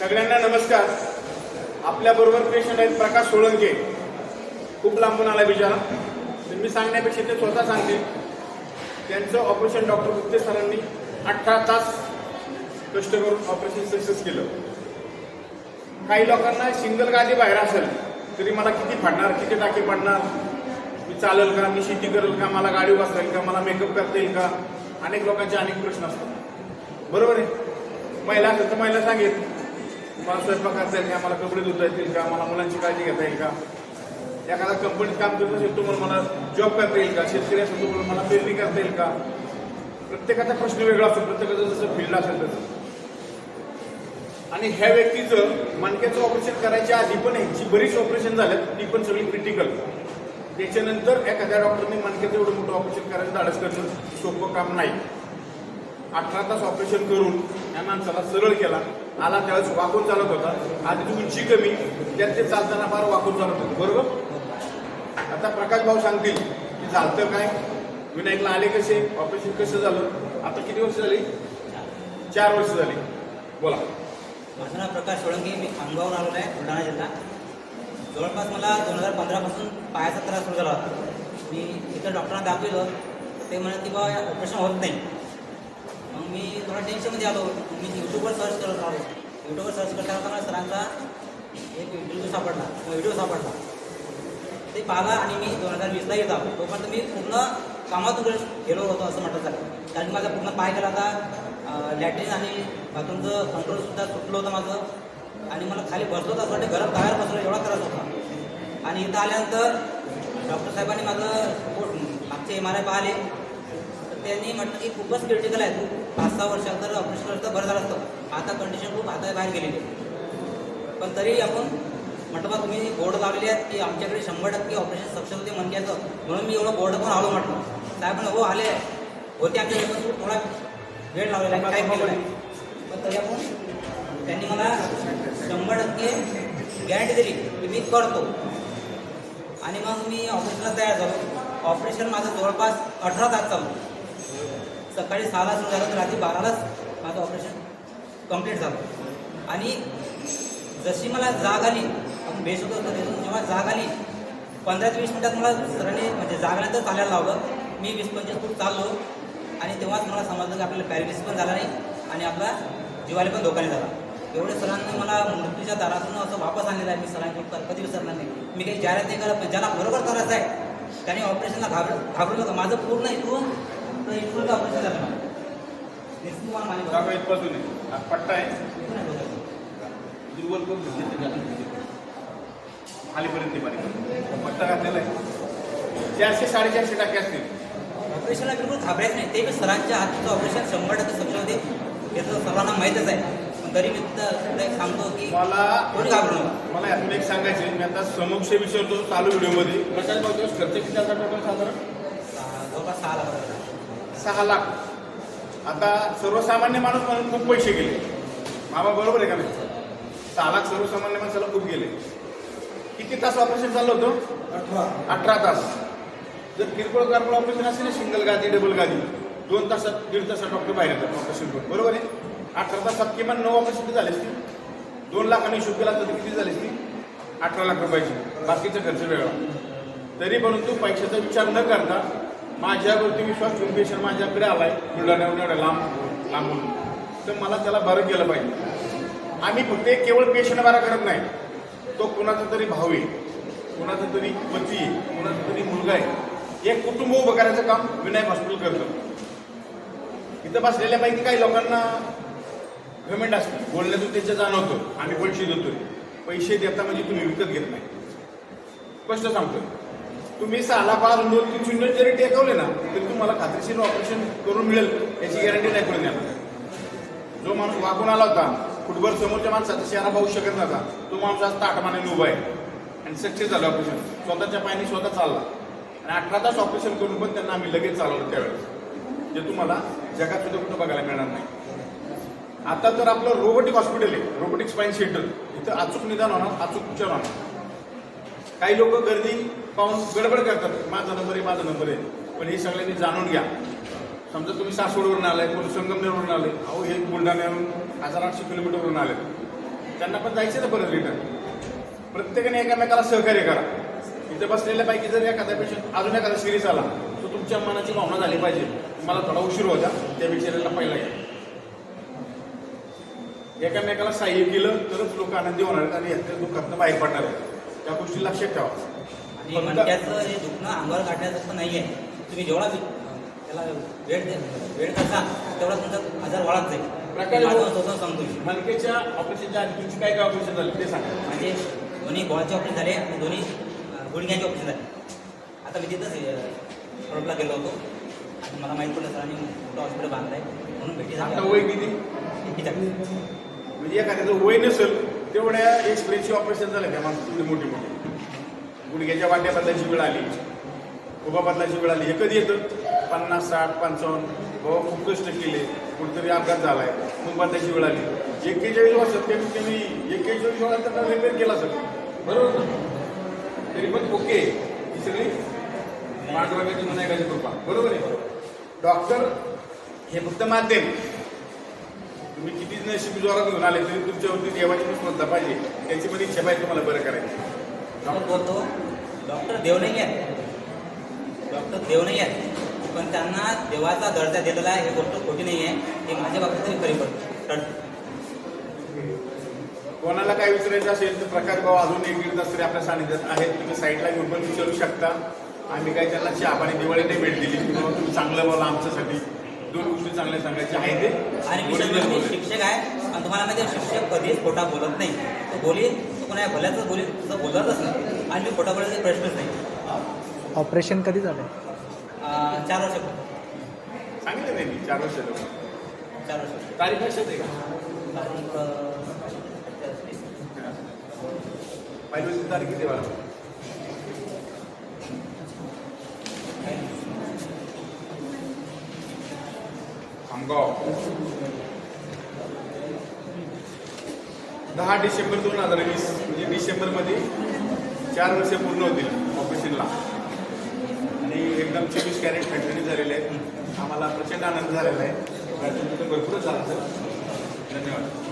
सगळ्यांना नमस्कार. आपल्या बरोबर पेशंट आहेत प्रकाश सोळंके. खूप लांबून आला बिचारा. तर मी सांगण्यापेक्षा ते स्वतः सांगतील. त्यांचं ऑपरेशन डॉक्टर गुप्ते सरांनी अठरा तास कष्ट करून ऑपरेशन सक्सेस केलं. काही लोकांना सिंगल गादी बाहेर असेल तरी मला किती फाडणार किती टाके पडणार मी चालेल का? मी शेती करेल का? मला गाडी वाचेल का? मला मेकअप करता येईल का? अनेक लोकांचे अनेक प्रश्न असतात. बरोबर आहे? महिला असेल तर महिला सांगेल. मला स्वयंपाक करता येईल का? मला कपडे धुता येतील का? मला मुलांची काळजी घेता येईल का? एखादा कंपनीत काम करत असेल तुम्हाला मला जॉब करता येईल का? शेतकरी असेल तुम्हाला मला पेरणी करता येईल का? प्रत्येकाचा प्रश्न वेगळा असतो. प्रत्येकाचं जसं फील्ड असेल तसं. आणि ह्या व्यक्तीचं मणक्याचं ऑपरेशन करायच्या आधी पण ह्यांची बरीच ऑपरेशन झाल्यात. ती पण सगळी क्रिटिकल त्याच्यानंतर एखाद्या डॉक्टरने मणक्याचं एवढं मोठं ऑपरेशन करायचं धाडस करणं सोपं काम नाही. अठरा तास ऑपरेशन करून या माणसाला सरळ केला. आला त्यावेळेस वाकून चालत होता. आधी उंची कमी त्यात ते चालताना फार वाकून चालत होतं. बरोबर? आता प्रकाश भाऊ सांगतील की झालतं काय? विनायकला आले कसे? ऑपरेशन कसं झालं? आता किती वर्ष झाली? चार वर्ष झाली. बोला. माझं नाव प्रकाश सोळंकी मी खामगावून आलो आहे बुलढाणा जिल्हा. जवळपास मला दोन हजार पंधरापासून पायाचा त्रास सुरू झाला होता. मी इथं डॉक्टरांना दाखवलं. ते म्हणत की बाबा ऑपरेशन होत नाही. मग मी थोडा टेन्शनमध्ये आलो. मी यूट्यूबवर सर्च करत राहिलो. यूट्यूबवर सर्च करता करताना सरांचा एक इंटरव्ह्यू सापडला. व्हिडिओ सापडला. ते पाहिला आणि मी दोन हजार वीसला येत आलो. तोपर्यंत मी पूर्ण कामातून गेलो होतो असं म्हटलं चालेल. कारण माझा पूर्ण पाय केला होता लॅट्रिन आणि बाथरूमचं कंट्रोलसुद्धा सुटलं होतं माझं. आणि मला खाली बसलो तर असं वाटतं घरात बाहेर बसलो एवढा त्रास होता. आणि इथं आल्यानंतर डॉक्टर साहेबांनी माझं पोट मागचे एम आर आय पाहिले. तर त्यांनी म्हटलं की खूपच क्रिटिकल आहे तू. पाच सहा वर्षात तर ऑपरेशन करत तर बरं झालं असतं. आता कंडिशन खूप हाताबाहेर गेलेली पण तरी आपण म्हटलं बा तुम्ही बोर्ड लावलेले आहेत की आमच्याकडे शंभर टक्के ऑपरेशन सक्षम होते मनक्याचं म्हणून मी एवढं बोर्ड पण आलो म्हटलं. साहेब हो आले. होते आमच्या पण थोडा वेळ लावलेला आहे. काय पण तरी आपण त्यांनी मला टक्के गॅरंटी दिली की मी करतो. आणि मग मी ऑपरेशनला तयार झालो. ऑपरेशन माझं जवळपास अठरा तास चालू. सकाळी सहाला सुरू झालं तर रात्री बारालाच माझं ऑपरेशन कंप्लीट झालं. आणि जशी मला जाग आली आपण बेस होतो जेव्हा जाग आली पंधरा ते वीस मिनिटात मला सरांनी म्हणजे जागल्यानंतर चालायला लावलं. मी वीस पंचवीस फूट चाललो. आणि तेव्हाच मला समजलं की आपल्याला पॅरालिसिस पण झाला नाही आणि आपला जीवाला पण धोका नाही झाला. एवढे सरांनी मला मृत्यूच्या दारातून असं वापस आणलेलं आहे मी सरांची कधी विसरणार नाही मी काही जाहिरात नाही करत पण ज्याला बरोबर त्रास आहे त्याने ऑपरेशनला घाबर घाबरू नका. माझं पूर्ण इथून तर इथून ऑपरेशन झालं. मला इथपासून पट्टा आहे. दुर्बल करून खालीपर्यंत ते बारीक. पट्टा घातलेला आहे. चारशे साडेचारशे टाके असतील. ऑपरेशनला बिलकुल घाबरायचं नाही. ते बी सरांच्या हातचं ऑपरेशन शंभर टक्के सक्षम होते तर सर्वांना माहीतच आहे. एक सांगतो की मला कोणी घाबरू मला यातून एक सांगायचं आहे मी आता समक्ष विचारतो चालू व्हिडिओमध्ये. प्रकाश भाऊ दिवस खर्च किती आला टोटल साधारण? जवळपास सहा लाख सहा लाख. आता सर्वसामान्य माणूस म्हणून खूप पैसे गेले. मामा बरोबर आहे का नाही? सहा लाख सर्वसामान्य माणसाला खूप गेले. किती तास ऑपरेशन चाललं होतं? अठरा. अठरा तास. जर किरकोळ कारकोळ ऑपरेशन असेल ना सिंगल गादी डबल गादी दोन तासात दीड तासात डॉक्टर बाहेर येतात ऑपरेशन करून. बरोबर आहे? अठरा तासात किमान नऊ ऑपरेशन किती झाले असतील दोन लाखांनी हिशोब केला तर किती झाले असतील अठरा लाख रुपयाची. बाकीचा खर्च वेगळा. तरी परंतु पैशाचा विचार न करता माझ्यावरती विश्वास ठेवून पेशंट माझ्याकडे आलाय. बुलढाण्याहून एवढ्या लांब लांबून तर मला त्याला बरं केलं पाहिजे. आम्ही फक्त केवळ पेशंट बरा करत नाही. तो कुणाचा तरी भाऊ आहे. कुणाचा तरी पती आहे. कुणाचा तरी मुलगा आहे. एक कुटुंब उभं करायचं काम विनायक हॉस्पिटल करतं. इथं बसलेल्यापैकी काही लोकांना पेमेंट असते. बोलण्यातून त्याच्या जाणवतो. आम्ही पैसे देतोय पैसे देता म्हणजे तुम्ही विकत घेत नाही. स्पष्ट सांगतोय. तुम्ही सहाला पाच दोन तीन शून्य जरी टेकवले ना तरी तुम्हाला खात्रीशीर ऑपरेशन करून मिळेल. याची गॅरंटी नाही करून देणार. जो माणूस वागून आला होता फुटबॉल समोरच्या माणसाचा शेरा पाहू शकत नव्हता. तो माणूस आज ताटमाने उभा आहे. आणि सक्सेस झालं ऑपरेशन स्वतःच्या पायाने स्वतः चालला. आणि अठरा तास ऑपरेशन करून पण त्यांना आम्ही लगेच चालवलं त्यावेळेस. जे तुम्हाला जगात सुद्धा कुठं बघायला मिळणार नाही. आता तर आपलं रोबोटिक हॉस्पिटल आहे. रोबोटिक स्पाईन सेंटर इथं अचूक निदान होणार अचूक उपचार होणार. काही लोक गर्दी पाहून गडबड करतात. माझा नंबर आहे माझा नंबर आहे. पण हे सगळ्यांनी जाणून घ्या. समजा तुम्ही सासवडवरून आलाय कोणी संगमनेरवरून आले अहो हे बुलढाण्यावरून हजार आठशे किलोमीटरवरून आले त्यांना पण जायचं ना परत रिटर्न प्रत्येकाने एकामेकाला सहकार्य करा. इथे बसलेल्यापैकी जर एखादा पेशंट अजून एखादा सिरीज आला तर तुमच्या मनाची भावना झाली पाहिजे. मला थोडा उशीर होता त्या बिचाऱ्याला पहिला घ्या एकामेकाला सहाय्य केलं तरच लोक आनंदी होणार आहेत आणि याच्या दुःखातनं बाहेर पडणार आहेत. त्या गोष्टी लक्षात ठेवा. आणि फक्त- मणक्याचं हे दुखणं अंगावर काढण्यासारखं नाही आहे तुम्ही जेवढा वि- त्याला वेळ दे वेळ करता तेवढा तुमचा आजार वाढत जाईल. प्रकारे माझं. स्वतः सांगतो मी. मनकेच्या ऑपरेशनच्या आधी तुमची काय काय ऑपरेशन झालं ते सांगा. म्हणजे दोन्ही गोळाचे ऑपरेशन झाले आणि दोन्ही अं, गुडघ्याचे ऑपरेशन झाले. आता मी तिथंच रोडला गेलो होतो. आणि मला माहीत पडलं सरांनी मोठं हॉस्पिटल बांधलं आहे म्हणून भेटी आता झाली वय किती? म्हणजे एखाद्याचं वय नसेल तेवढ्या एक्सपिरियन्सची ऑपरेशन झालं त्या माणसं तेवढी मोठी मोठी. गुडघ्याच्या वाट्या बदलायची वेळ आली. उभा बदलायची वेळ आली. हे कधी येतं. पन्नास साठ पंचावन्न. बाबा खूप कष्ट केले. कुठेतरी अपघात झालाय. आहे बदलायची वेळ आली. एक्केचाळीस वर्षात कमीत कमी एक्केचाळीस वेळा त्यांना रिपेअर केला सर बरोबर ना? तरी पण ओके. ही सगळी पांडुरंगाची विनायकाची कृपा बरोबर आहे. डॉक्टर हे फक्त माध्यम. तुम्ही किती नशीब जोरात घेऊन आले तरी तुमच्यावरती देवाची पण श्रद्धा पाहिजे. त्याची पण इच्छा पाहिजे तुम्हाला बरं करायचं. डॉक्टर बोलतो डॉक्टर देव नाही आहे डॉक्टर देव नाही आहे पण त्यांना देवाचा दर्जा दिलेला आहे ही गोष्ट खोटी नाही आहे. हे माझ्या बाबतीत तरी खरी पडते कोणाला काय विचारायचं असेल तर प्रकाश भाऊ अजून एक दीड तास तरी आपल्या सानिध्यात आहेत. तुम्ही साईडला घेऊन पण विचारू शकता. आम्ही काही त्यांना चहा पाणी दिवाळी नाही भेट दिली. तुम्ही चांगलं बोला आमच्यासाठी. दोन गोष्टी चांगल्या सांगायच्या आहे ते. आणि विशेष म्हणजे मी. शिक्षक आहे आणि तुम्हाला माहिती आहे शिक्षक कधीच खोटा बोलत नाही. तो बोली तो कोणा भल्याच बोली तुझं बोलतच नाही. आणि मी खोटा बोलायचा प्रश्नच नाही. ऑपरेशन कधी झालं अं, चार वर्ष सांगितलं नाही मी चार वर्ष चार वर्ष तारीख लक्षात आहे का? कारण पहिली तारीख किती बघा खामगाव दहा डिसेंबर दोन हजार वीस म्हणजे डिसेंबरमध्ये चार वर्ष पूर्ण होतील ऑपरेशनला आणि एकदम चोवीस कॅरेट फॅक्टरी झालेले आहेत. आम्हाला प्रचंड आनंद झालेला आहे. भरपूरच झाला सर धन्यवाद.